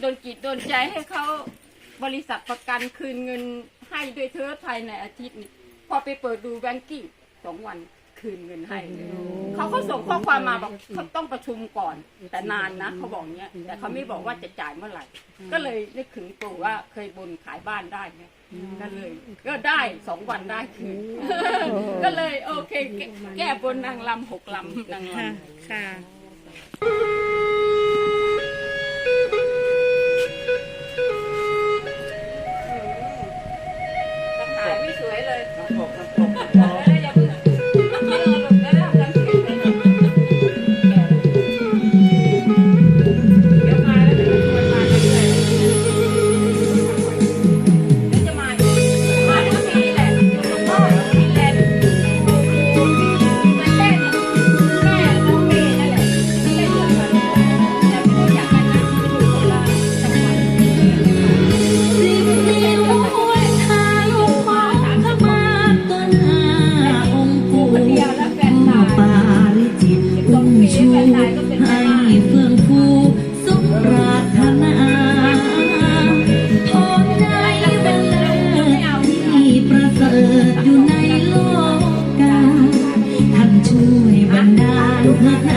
โดนจิตโดนใจให้เขาบริษัทประกันคืนเงินให้ด้วยเธอภายในอาทิตย์นี้พอไปเปิดดูแบงกิ้งสองวันคืนเงินให้เขาเขาส่งข้อความมาบอกเขาต้องประชุมก่อน แต่นานนะเขาบอกเนี้ยแต่เขาไม่บอกว่าจะจ่ายเมื่อไหร่ ก็เลยนึกถึงตัวว่าเคยบนขายบ้านได้ก็เลย ก็ได้สองวันได้คืนก็เลยโอเค แก้บนนางลำหกลำนางลำค่ะ not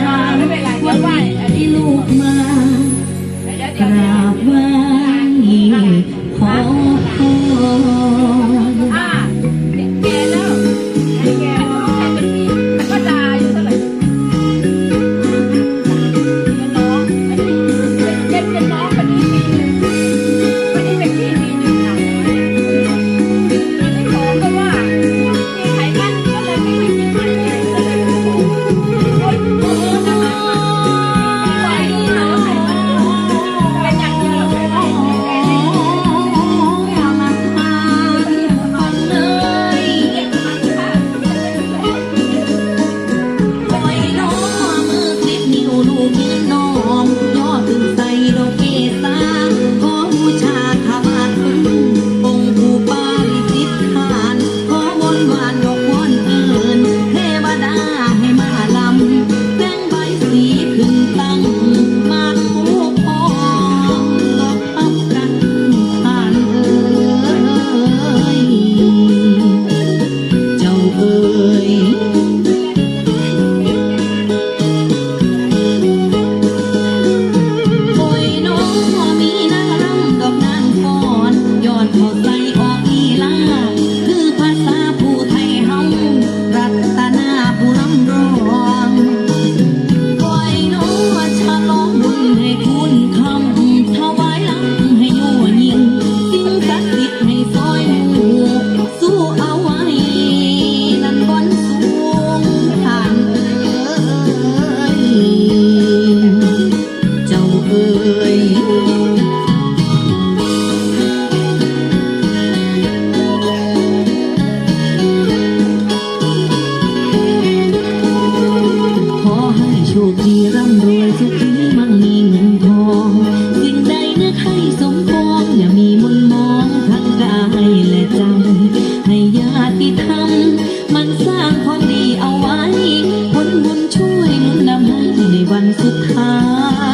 า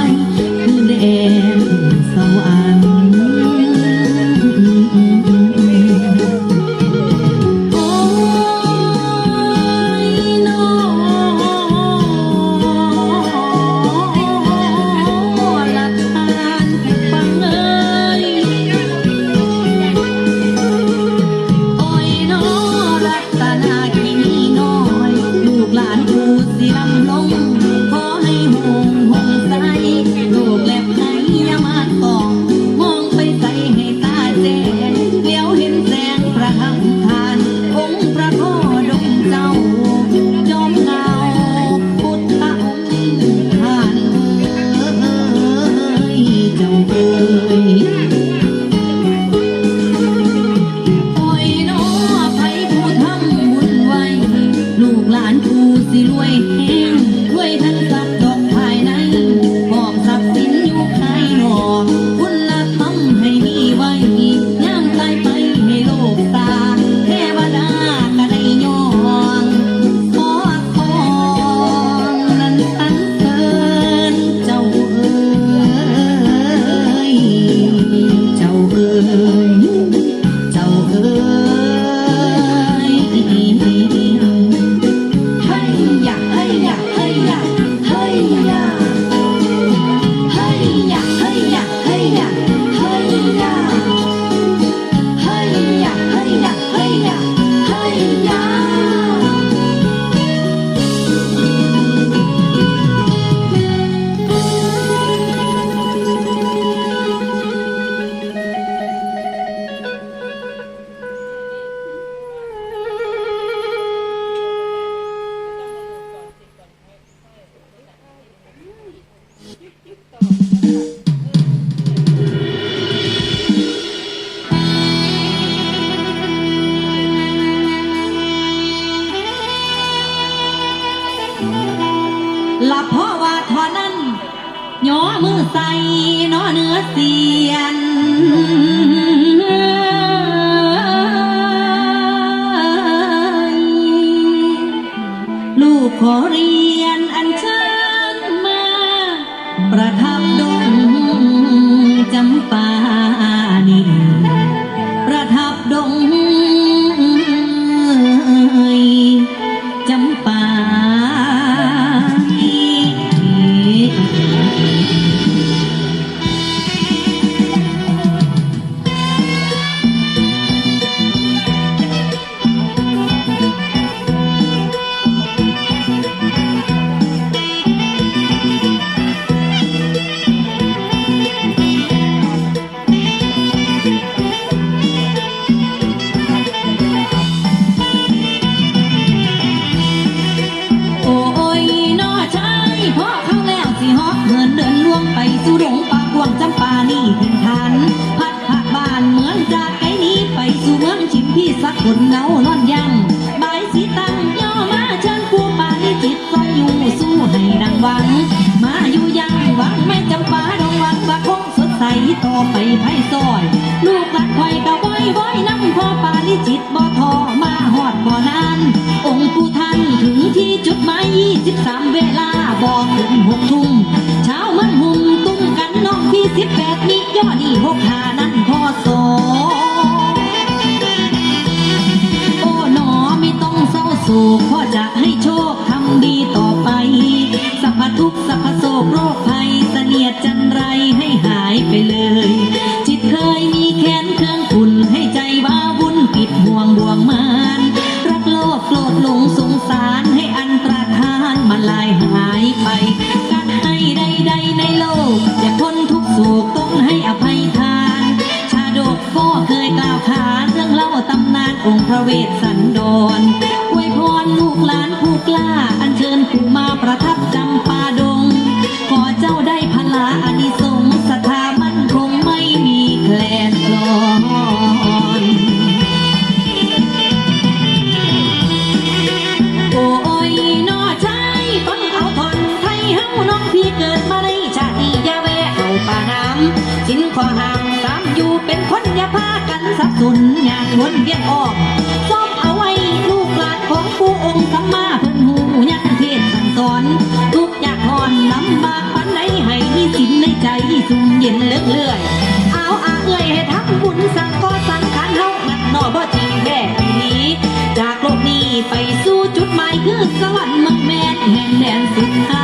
ยคือแดนสวรรค์โอ้ยน้อละทานฟังเอ้ยโอ้ยน้อรัตนากินีน้อย ลูกหลานกูสิลำลงานปูสิรวยแห้ง ต่อไปไพ่ซอย ลูกหลานคอยกะว้อยว้อยน้ำพ่อปานิจิตบ่ทอมาหอดบ่นาน องค์ผู้ท่านถึงที่จุดหมาย23 เวลาบอกถึงหกทุ่มเช้ามันหุ่มตุ้มกันน้องพี่18นี่ย่อนี่หกหานั่นพ่อสอโอ้หนอไม่ต้องเศร้าโศกพ่อจะให้โชค ดีต่อไป สัพพทุกสัพพโศกโรคภัยเสนียดจันไรให้หายไปเลย จิตเคยมีแค้นเครื่องขุนให้ใจว้าวุ่นปิดห่วงบ่วงมาน รักโลภโกรธหลงสงสารให้อันตรธานมาลายหายไปการให้ใดๆในโลก อย่าทนทุกโศกต้องให้อภัยทาาดกก็เคยกล่าวขานเรื่องเล่าตำนานองค์พระเวสสันดรอวยพรลูกหลานผู้กล้า อัญเชิญผู้มาประทับจำปาดง ขอเจ้าได้พลาอานิสงส์ศรัทธามันคงไม่มีแคลนคลอนโอ้ยนอชายฟังเอาทนไทยเฮาน้องพี่เกิดมาในชาติยาแวะเอาป่าน้ำสินขอหาม เป็นคนอย่าพากันสับสนงานวนเวียนออกซ้อมเอาไว้ลูกหลานของผู้องค์สัมมาเพิ่นหูยังเทศสั่งสอนทุกอยากหอนลำบากปันไหนให้มีสินในใจสุ่มเย็นเลื่อยเลื่อยเอาอาเอ้ยให้ทำบุญสั่งก็สั่งขารเฮางัดนอบ่จริงแท้อีหลีจากโลกนี้ไปสู่จุดหมายคือสวรรค์เมืองแม่นแห่งแดนสุดท้าย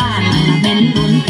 เงินล้านนั่นละแม่นล้นติงรวยสินรวยทำนำเด้อรวยสินน่ะ